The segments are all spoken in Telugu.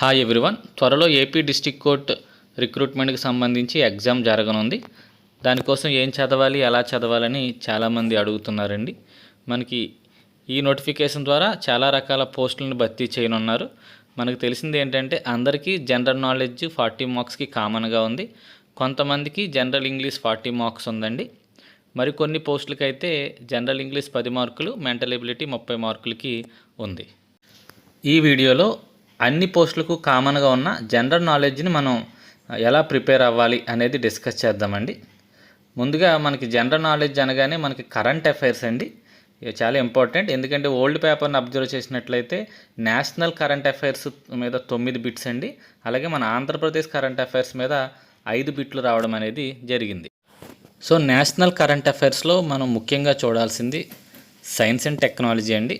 హాయ్ ఎవ్రీవన్ త్వరలో ఏపీ డిస్టిక్ కోర్ట్ రిక్రూట్మెంట్కి సంబంధించి ఎగ్జామ్ జరగనుంది. దానికోసం ఏం చదవాలి ఎలా చదవాలని చాలామంది అడుగుతున్నారండి. మనకి ఈ నోటిఫికేషన్ ద్వారా చాలా రకాల పోస్టులను భర్తీ చేయనున్నారు. మనకు తెలిసింది ఏంటంటే అందరికీ జనరల్ నాలెడ్జ్ ఫార్టీ మార్క్స్కి కామన్గా ఉంది. కొంతమందికి జనరల్ ఇంగ్లీష్ ఫార్టీ మార్క్స్ ఉందండి. మరికొన్ని పోస్టులకి అయితే జనరల్ ఇంగ్లీష్ పది మార్కులు మెంటల్ ఎబిలిటీ ముప్పై మార్కులకి ఉంది. ఈ వీడియోలో అన్ని పోస్టులకు కామన్గా ఉన్న జనరల్ నాలెడ్జ్ని మనం ఎలా ప్రిపేర్ అవ్వాలి అనేది డిస్కస్ చేద్దామండి. ముందుగా మనకి జనరల్ నాలెడ్జ్ అనగానే మనకి కరెంట్ అఫైర్స్ అండి. ఇది చాలా ఇంపార్టెంట్. ఎందుకంటే ఓల్డ్ పేపర్ని అబ్జర్వ్ చేసినట్లయితే నేషనల్ కరెంట్ అఫైర్స్ మీద తొమ్మిది బిట్స్ అండి. అలాగే మన ఆంధ్రప్రదేశ్ కరెంట్ అఫైర్స్ మీద ఐదు బిట్లు రావడం అనేది జరిగింది. సో నేషనల్ కరెంట్ అఫైర్స్లో మనం ముఖ్యంగా చూడాల్సింది సైన్స్ అండ్ టెక్నాలజీ అండి.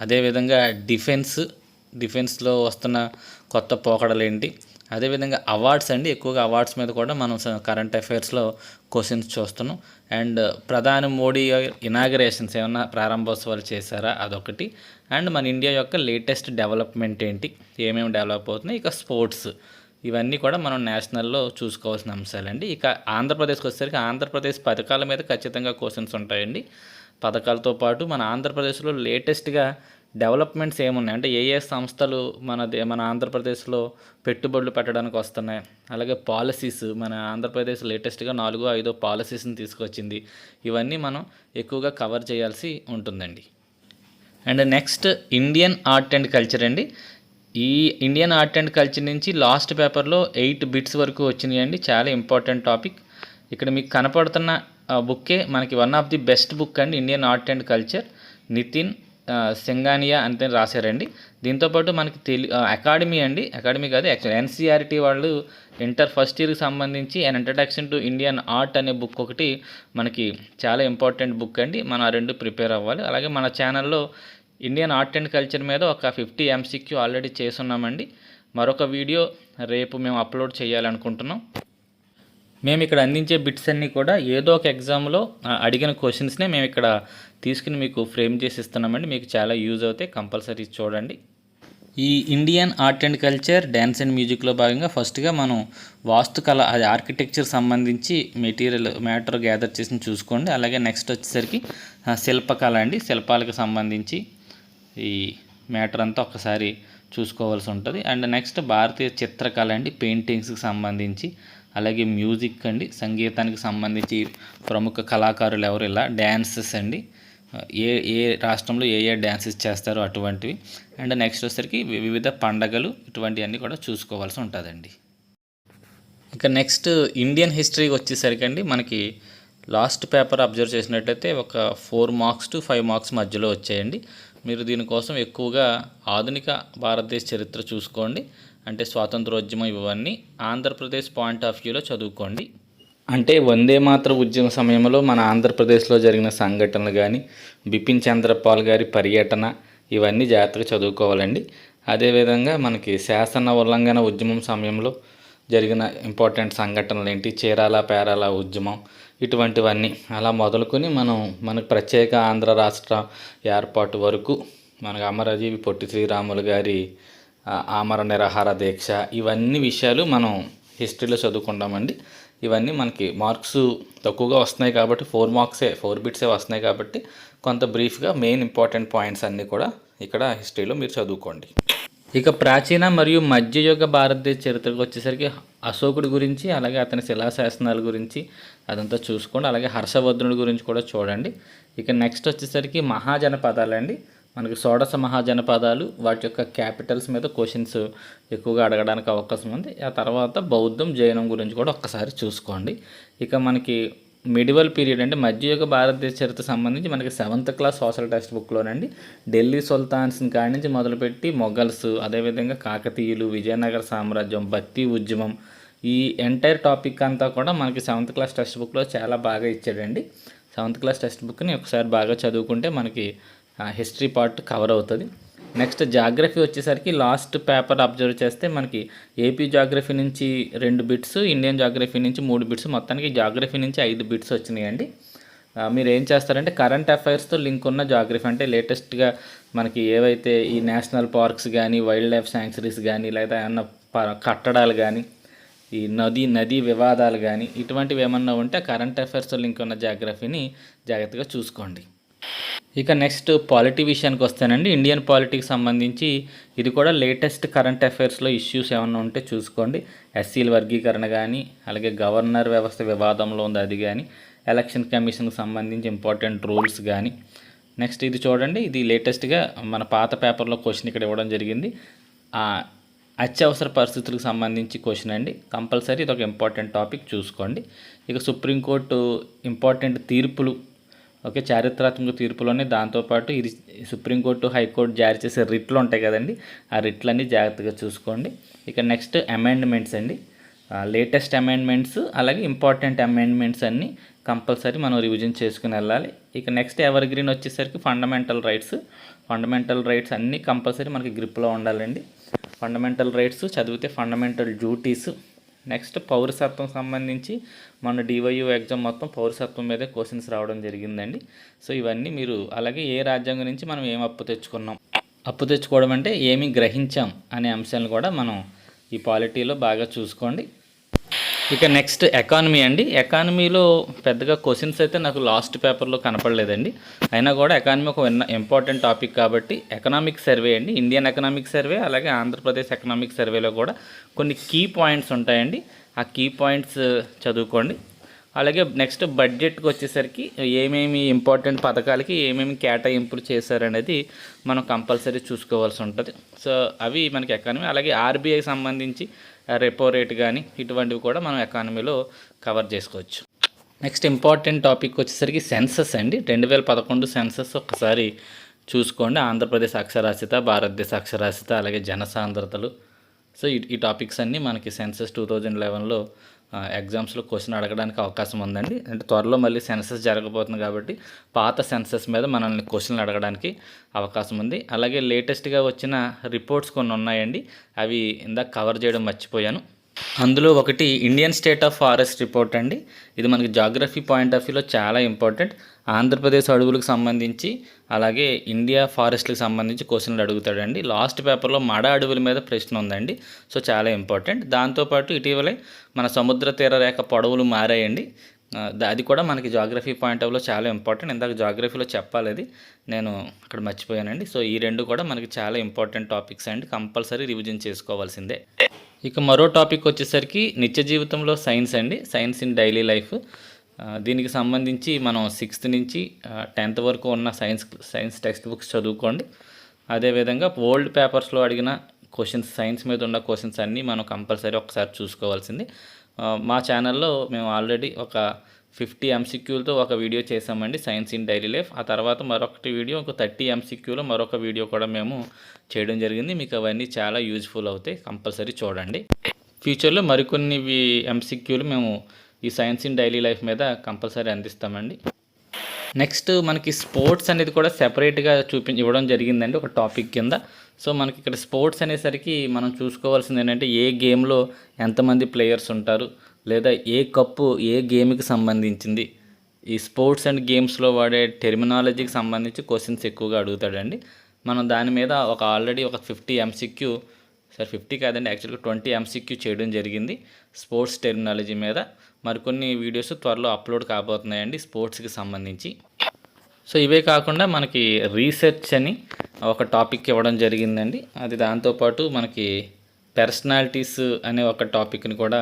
అదేవిధంగా డిఫెన్స్ డిఫెన్స్లో వస్తున్న కొత్త పోకడలు ఏంటి? అదేవిధంగా అవార్డ్స్ అండి. ఎక్కువగా అవార్డ్స్ మీద కూడా మనం కరెంట్ అఫైర్స్లో క్వశ్చన్స్ చూస్తున్నాం. అండ్ ప్రధాని మోడీ ఇనాగరేషన్స్ ఏమన్నా ప్రారంభోత్సవాలు చేశారా? అదొకటి. అండ్ మన ఇండియా యొక్క లేటెస్ట్ డెవలప్మెంట్ ఏంటి? ఏమేమి డెవలప్ అవుతున్నాయి? ఇక స్పోర్ట్స్. ఇవన్నీ కూడా మనం నేషనల్లో చూసుకోవాల్సిన అంశాలండి. ఇక ఆంధ్రప్రదేశ్కి వచ్చేసరికి ఆంధ్రప్రదేశ్ పథకాల మీద ఖచ్చితంగా క్వశ్చన్స్ ఉంటాయండి. పథకాలతో పాటు మన ఆంధ్రప్రదేశ్లో లేటెస్ట్గా డెవలప్మెంట్స్ ఏమున్నాయి? అంటే ఏ ఏ సంస్థలు మన దే మన ఆంధ్రప్రదేశ్లో పెట్టుబడులు పెట్టడానికి వస్తున్నాయి? అలాగే పాలసీస్ మన ఆంధ్రప్రదేశ్ లేటెస్ట్గా నాలుగో ఐదో పాలసీస్ని తీసుకొచ్చింది. ఇవన్నీ మనం ఎక్కువగా కవర్ చేయాల్సి ఉంటుందండి. And next Indian art and culture అండి. ఈ ఇండియన్ ఆర్ట్ అండ్ కల్చర్ నుంచి లాస్ట్ పేపర్లో ఎయిట్ బిట్స్ వరకు వచ్చినాయి అండి చాలా ఇంపార్టెంట్ టాపిక్. ఇక్కడ మీకు కనపడుతున్న బుక్కే మనకి one of the best book అండి Indian art and culture. Nitin Singhania అంటే రాశారండి. దీంతోపాటు మనకి తెలి అకాడమీ అండి. అకాడమీ కాదు యాక్చువల్ ఎన్సీఆర్టీ వాళ్ళు ఇంటర్ ఫస్ట్ ఇయర్కి సంబంధించి an introduction to Indian art అనే బుక్ ఒకటి మనకి చాలా ఇంపార్టెంట్ బుక్ అండి. మనం ఆ రెండు ప్రిపేర్ అవ్వాలి. అలాగే మన ఛానల్లో ఇండియన్ ఆర్ట్ అండ్ కల్చర్ మీద ఒక ఫిఫ్టీ ఎంసీక్యూ ఆల్రెడీ చేసున్నామండి మరొక వీడియో రేపు మేము అప్లోడ్ చేయాలనుకుంటున్నాం. మేము ఇక్కడ అందించే బిట్స్ అన్నీ కూడా ఏదో ఒక ఎగ్జామ్లో అడిగిన క్వశ్చన్స్నే మేము ఇక్కడ తీసుకుని మీకు ఫ్రేమ్ చేసి ఇస్తున్నామండి. మీకు చాలా యూజ్ అవుతాయి. కంపల్సరీ చూడండి. ఈ Indian art and culture dance and మ్యూజిక్లో భాగంగా ఫస్ట్గా మనం వాస్తుకళ అది ఆర్కిటెక్చర్ సంబంధించి మెటీరియల్ మ్యాటర్ గ్యాదర్ చేసి చూసుకోండి. అలాగే నెక్స్ట్ వచ్చేసరికి శిల్పకళ అండి. శిల్పాలకు సంబంధించి ఈ మ్యాటర్ అంతా ఒకసారి చూసుకోవాల్సి ఉంటుంది. అండ్ నెక్స్ట్ భారతీయ చిత్రకళ అండి. పెయింటింగ్స్కి సంబంధించి అలాగే మ్యూజిక్ అండి. సంగీతానికి సంబంధించి ప్రముఖ కళాకారులు ఎవరు ఇలా డ్యాన్సెస్ అండి. ఏ ఏ రాష్ట్రంలో ఏ ఏ డ్యాన్సెస్ చేస్తారో అటువంటివి. అండ్ నెక్స్ట్ వచ్చేసరికి వివిధ పండగలు ఇటువంటివన్నీ కూడా చూసుకోవాల్సి ఉంటుందండి. ఇంకా నెక్స్ట్ ఇండియన్ హిస్టరీ వచ్చేసరికి అండి మనకి లాస్ట్ పేపర్ అబ్జర్వ్ చేసినట్లయితే ఒక four marks to five marks మధ్యలో వచ్చాయండి. మీరు దీనికోసం ఎక్కువగా ఆధునిక భారతదేశ చరిత్ర చూసుకోండి. అంటే స్వాతంత్రోద్యమం ఇవన్నీ ఆంధ్రప్రదేశ్ పాయింట్ ఆఫ్ వ్యూలో చదువుకోండి. అంటే వందే మాత్ర ఉద్యమ సమయంలో మన ఆంధ్రప్రదేశ్లో జరిగిన సంఘటనలు కానీ బిపిన్ చంద్రపాల్ గారి పర్యటన ఇవన్నీ జాగ్రత్తగా చదువుకోవాలండి. అదేవిధంగా మనకి శాసన ఉల్లంఘన ఉద్యమం సమయంలో జరిగిన ఇంపార్టెంట్ సంఘటనలు ఏంటి? చీరాల పేరాల ఉద్యమం ఇటువంటివన్నీ అలా మొదలుకొని మనం మనకు ప్రత్యేక ఆంధ్ర రాష్ట్ర ఏర్పాటు వరకు మనకు అమరజీవి పొట్టి శ్రీరాములు గారి ఆమర నిరాహార దీక్ష ఇవన్నీ విషయాలు మనం హిస్టరీలో చదువుకుంటామండి. ఇవన్నీ మనకి మార్క్స్ తక్కువగా వస్తున్నాయి కాబట్టి ఫోర్ మార్క్సే ఫోర్ బిట్సే వస్తున్నాయి కాబట్టి కొంత బ్రీఫ్గా మెయిన్ ఇంపార్టెంట్ పాయింట్స్ అన్నీ కూడా ఇక్కడ హిస్టరీలో మీరు చదువుకోండి. ఇక ప్రాచీన మరియు మధ్యయుగ భారతదేశ చరిత్రకు వచ్చేసరికి అశోకుడి గురించి అలాగే అతని శిలాశాసనాల గురించి అదంతా చూసుకోండి. అలాగే హర్షవర్ధనుడి గురించి కూడా చూడండి. ఇక నెక్స్ట్ వచ్చేసరికి మహాజనపదాలండి. మనకి షోడశ మహాజనపదాలు వాటి యొక్క క్యాపిటల్స్ మీద క్వశ్చన్స్ ఎక్కువగా అడగడానికి అవకాశం ఉంది. ఆ తర్వాత బౌద్ధం జైనం గురించి కూడా ఒక్కసారి చూసుకోండి. ఇక మనకి మిడివల్ పీరియడ్ అంటే మధ్యయుగ భారతదేశ చరిత్ర సంబంధించి మనకి సెవెంత్ క్లాస్ సోషల్ టెక్స్ట్ బుక్లోనండి ఢిల్లీ సుల్తాన్స్ని కాడి నుంచి మొదలుపెట్టి మొఘల్స్ అదేవిధంగా కాకతీయులు విజయనగర సామ్రాజ్యం భక్తి ఉద్యమం ఈ ఎంటైర్ టాపిక్ అంతా కూడా మనకి సెవెంత్ క్లాస్ టెక్స్ట్ బుక్లో చాలా బాగా ఇచ్చాడండి. సెవెంత్ క్లాస్ టెక్స్ట్ బుక్ని ఒకసారి బాగా చదువుకుంటే మనకి హిస్టరీ పార్ట్ కవర్ అవుతుంది. నెక్స్ట్ జాగ్రఫీ వచ్చేసరికి లాస్ట్ పేపర్ అబ్జర్వ్ చేస్తే మనకి ఏపీ జాగ్రఫీ నుంచి రెండు బిట్స్ ఇండియన్ జాగ్రఫీ నుంచి మూడు బిట్స్ మొత్తానికి జాగ్రఫీ నుంచి ఐదు బిట్స్ వచ్చినాయండి. మీరు ఏం చేస్తారంటే కరెంట్ అఫైర్స్తో లింక్ ఉన్న జాగ్రఫీ అంటే లేటెస్ట్గా మనకి ఏవైతే ఈ నేషనల్ పార్క్స్ కానీ వైల్డ్ లైఫ్ శాంక్చురీస్ కానీ లేదా ఏమన్నా ప- కట్టడాలు కానీ ఈ నది నదీ వివాదాలు కానీ ఇటువంటివి ఏమన్నా ఉంటే కరెంట్ అఫైర్స్తో లింక్ ఉన్న జాగ్రఫీని జాగ్రత్తగా చూసుకోండి. ఇక నెక్స్ట్ పాలిటీ విషయానికి వస్తానండి ఇండియన్ పాలిటీకి సంబంధించి ఇది కూడా లేటెస్ట్ కరెంట్ అఫైర్స్లో ఇష్యూస్ ఏమైనా ఉంటే చూసుకోండి. ఎస్సీల వర్గీకరణ కానీ అలాగే గవర్నర్ వ్యవస్థ వివాదంలో ఉంది అది కానీ ఎలక్షన్ కమిషన్కి సంబంధించి ఇంపార్టెంట్ రూల్స్ కానీ. నెక్స్ట్ ఇది చూడండి ఇది లేటెస్ట్గా మన పాత పేపర్లో క్వశ్చన్ ఇక్కడ ఇవ్వడం జరిగింది. ఆ అత్యవసర పరిస్థితులకు సంబంధించి క్వశ్చన్ అండి. కంపల్సరీ ఇది ఒక ఇంపార్టెంట్ టాపిక్ చూసుకోండి. ఇక సుప్రీంకోర్టు ఇంపార్టెంట్ తీర్పులు ఓకే చారిత్రాత్మక తీర్పులోనే దాంతోపాటు ఇది సుప్రీంకోర్టు హైకోర్టు జారీ చేసే రిట్లు ఉంటాయి కదండి. ఆ రిట్లన్నీ జాగ్రత్తగా చూసుకోండి. ఇక నెక్స్ట్ అమెండ్మెంట్స్ అండి. లేటెస్ట్ అమెండ్మెంట్స్ అలాగే ఇంపార్టెంట్ అమెండ్మెంట్స్ అన్నీ కంపల్సరీ మనం రివిజన్ చేసుకుని వెళ్ళాలి. ఇక నెక్స్ట్ ఎవర్ గ్రీన్ వచ్చేసరికి ఫండమెంటల్ రైట్స్. ఫండమెంటల్ రైట్స్ అన్నీ కంపల్సరీ మనకి గ్రిప్లో ఉండాలండి. ఫండమెంటల్ రైట్స్ చదివితే ఫండమెంటల్ డ్యూటీస్ నెక్స్ట్ పౌరసత్వం సంబంధించి మన డివైయూ ఎగ్జామ్ మొత్తం పౌరసత్వం మీదే క్వశ్చన్స్ రావడం జరిగిందండి. సో ఇవన్నీ మీరు అలాగే ఏ రాజ్యాంగం నుంచి మనం ఏం అప్పు తెచ్చుకున్నాం? అప్పు తెచ్చుకోవడం అంటే ఏమి గ్రహించాం అనే అంశాలను కూడా మనం ఈ పాలిటీలో బాగా చూసుకోండి. ఇక నెక్స్ట్ ఎకానమీ అండి. ఎకానమీలో పెద్దగా క్వశ్చన్స్ అయితే నాకు లాస్ట్ పేపర్లో కనపడలేదండి. అయినా కూడా ఎకానమీ ఒక ఇంపార్టెంట్ టాపిక్ కాబట్టి ఎకనామిక్ సర్వే అండి. ఇండియన్ ఎకనామిక్ సర్వే అలాగే ఆంధ్రప్రదేశ్ ఎకనామిక్ సర్వేలో కూడా కొన్ని కీ పాయింట్స్ ఉంటాయండి. ఆ కీ పాయింట్స్ చదువుకోండి. అలాగే నెక్స్ట్ బడ్జెట్కి వచ్చేసరికి ఏమేమి ఇంపార్టెంట్ పథకాలకి ఏమేమి కేటాయింపులు చేశారనేది మనం కంపల్సరీ చూసుకోవాల్సి ఉంటుంది. సో అవి మనకి ఎకానమీ అలాగే ఆర్బీఐ సంబంధించి రెపో రేట్ కానీ ఇటువంటివి కూడా మనం ఎకానమీలో కవర్ చేసుకోవచ్చు. నెక్స్ట్ ఇంపార్టెంట్ టాపిక్ వచ్చేసరికి సెన్సస్ అండి. రెండు వేల పదకొండు సెన్సస్ ఒకసారి చూసుకోండి. ఆంధ్రప్రదేశ్ అక్షరాస్యత భారతదేశ అక్షరాస్యత అలాగే జనసాంద్రతలు సో ఈ టాపిక్స్ అన్నీ మనకి సెన్సస్ టూ థౌజండ్ లెవెన్లో ఎగ్జామ్స్లో క్వశ్చన్ అడగడానికి అవకాశం ఉందండి. అంటే త్వరలో మళ్ళీ సెన్సస్ జరగబోతుంది కాబట్టి పాత సెన్సస్ మీద మనల్ని క్వశ్చన్లు అడగడానికి అవకాశం ఉంది. అలాగే లేటెస్ట్గా వచ్చిన రిపోర్ట్స్ కొన్ని ఉన్నాయండి. అవి ఇందాక కవర్ చేయడం మర్చిపోయాను. అందులో ఒకటి Indian state of forest report అండి. ఇది మనకి జాగ్రఫీ పాయింట్ ఆఫ్ వ్యూలో చాలా ఇంపార్టెంట్. ఆంధ్రప్రదేశ్ అడవులకు సంబంధించి అలాగే ఇండియా ఫారెస్ట్లకు సంబంధించి క్వశ్చన్లు అడుగుతాడండి. లాస్ట్ పేపర్లో మడ అడవుల మీద ప్రశ్న ఉందండి. సో చాలా ఇంపార్టెంట్. దాంతోపాటు ఇటీవలే మన సముద్ర తీర రేఖ పొడవులు మారాయండి. అది కూడా మనకి జాగ్రఫీ పాయింట్ ఆఫ్లో చాలా ఇంపార్టెంట్. ఇందాక జాగ్రఫీలో చెప్పాలి అది. నేను అక్కడ మర్చిపోయానండి. సో ఈ రెండు కూడా మనకి చాలా ఇంపార్టెంట్ టాపిక్స్ అండి. కంపల్సరీ రివిజన్ చేసుకోవాల్సిందే. ఇక మరో టాపిక్ వచ్చేసరికి నిత్య జీవితంలో సైన్స్ అండి. Science in daily life. దీనికి సంబంధించి మనం సిక్స్త్ నుంచి టెన్త్ వరకు ఉన్న సైన్స్ సైన్స్ టెక్స్ట్ బుక్స్ చదువుకోండి. అదేవిధంగా ఓల్డ్ పేపర్స్లో అడిగిన క్వశ్చన్స్ సైన్స్ మీద ఉన్న క్వశ్చన్స్ అన్నీ మనం కంపల్సరీ ఒకసారి చూసుకోవాల్సింది. మా ఛానల్లో మేము ఆల్రెడీ ఒక ఫిఫ్టీ ఎంసీక్యూలతో ఒక వీడియో చేసామండి సైన్స్ ఇన్ డైలీ లైఫ్ ఆ తర్వాత మరొకటి వీడియో ఒక థర్టీ ఎంసీక్యూలో మరొక వీడియో కూడా మేము చేయడం జరిగింది. మీకు అవన్నీ చాలా యూజ్ఫుల్ అవుతాయి కంపల్సరీ చూడండి. ఫ్యూచర్లో మరికొన్ని ఎంసీక్యూలు మేము ఈ సైన్స్ ఇన్ డైలీ లైఫ్ మీద కంపల్సరీ అందిస్తామండి. నెక్స్ట్ మనకి స్పోర్ట్స్ అనేది కూడా సెపరేట్గా చూపి ఇవ్వడం జరిగిందండి ఒక టాపిక్ కింద. సో మనకి ఇక్కడ స్పోర్ట్స్ అనేసరికి మనం చూసుకోవాల్సింది ఏంటంటే ఏ గేమ్లో ఎంతమంది ప్లేయర్స్ ఉంటారు లేదా ఏ కప్పు ఏ గేమ్కి సంబంధించింది. ఈ స్పోర్ట్స్ అండ్ గేమ్స్లో వాడే టెర్మినాలజీకి సంబంధించి క్వశ్చన్స్ ఎక్కువగా అడుగుతాడండి. మనం దాని మీద ఒక ఆల్రెడీ ఒక ఫిఫ్టీ ఎంసీక్యూ సార్ ఫిఫ్టీ కాదండి యాక్చువల్గా ట్వంటీ ఎంసీక్యూ చేయడం జరిగింది స్పోర్ట్స్ టెర్మినాలజీ మీద. మరికొన్ని వీడియోస్ త్వరలో అప్లోడ్ కాబోతున్నాయండి స్పోర్ట్స్కి సంబంధించి. సో ఇవే కాకుండా మనకి రీసెర్చ్ అని ఒక టాపిక్ ఇవ్వడం జరిగిందండి. అది దాంతోపాటు మనకి పర్సనాలిటీస్ అనే ఒక టాపిక్ని కూడా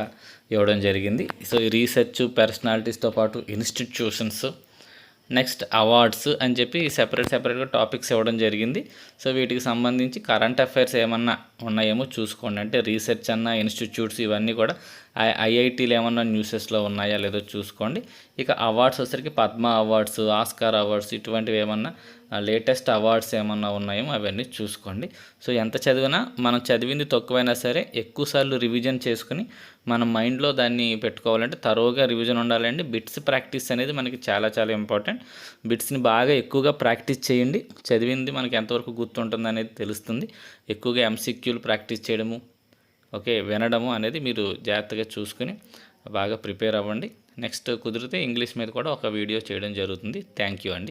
ఇవ్వడం జరిగింది. సో ఈ రీసెర్చ్ పర్సనాలిటీస్తో పాటు ఇన్స్టిట్యూషన్స్ నెక్స్ట్ అవార్డ్స్ అని చెప్పి సెపరేట్ సెపరేట్గా టాపిక్స్ ఇవ్వడం జరిగింది. సో వీటికి సంబంధించి కరెంట్ అఫైర్స్ ఏమన్నా ఉన్నాయేమో చూసుకోండి. అంటే రీసెర్చ్ అన్న ఇన్స్టిట్యూట్స్ ఇవన్నీ కూడా ఐఐటీలు ఏమన్నా న్యూసెస్లో ఉన్నాయా లేదో చూసుకోండి. ఇక అవార్డ్స్ వచ్చరికి పద్మ అవార్డ్స్ ఆస్కార్ అవార్డ్స్ ఇటువంటివి ఏమన్నా లేటెస్ట్ అవార్డ్స్ ఏమన్నా ఉన్నాయో అవన్నీ చూసుకోండి. సో ఎంత చదివినా మనం చదివింది తక్కువైనా సరే ఎక్కువసార్లు రివిజన్ చేసుకుని మన మైండ్లో దాన్ని పెట్టుకోవాలంటే తరోగా రివిజన్ ఉండాలండి. బిట్స్ ప్రాక్టీస్ అనేది మనకి చాలా చాలా ఇంపార్టెంట్. బిట్స్ని బాగా ఎక్కువగా ప్రాక్టీస్ చేయండి. చదివింది మనకి ఎంతవరకు గుర్తుంటుంది అనేది తెలుస్తుంది. ఎక్కువగా ఎంసీక్యూలు ప్రాక్టీస్ చేయడము ఓకే వినడము అనేది మీరు జాగ్రత్తగా చూసుకుని బాగా ప్రిపేర్ అవ్వండి. నెక్స్ట్ కుదిరితే ఇంగ్లీష్ మీద కూడా ఒక వీడియో చేయడం జరుగుతుంది. థ్యాంక్ యూ అండి.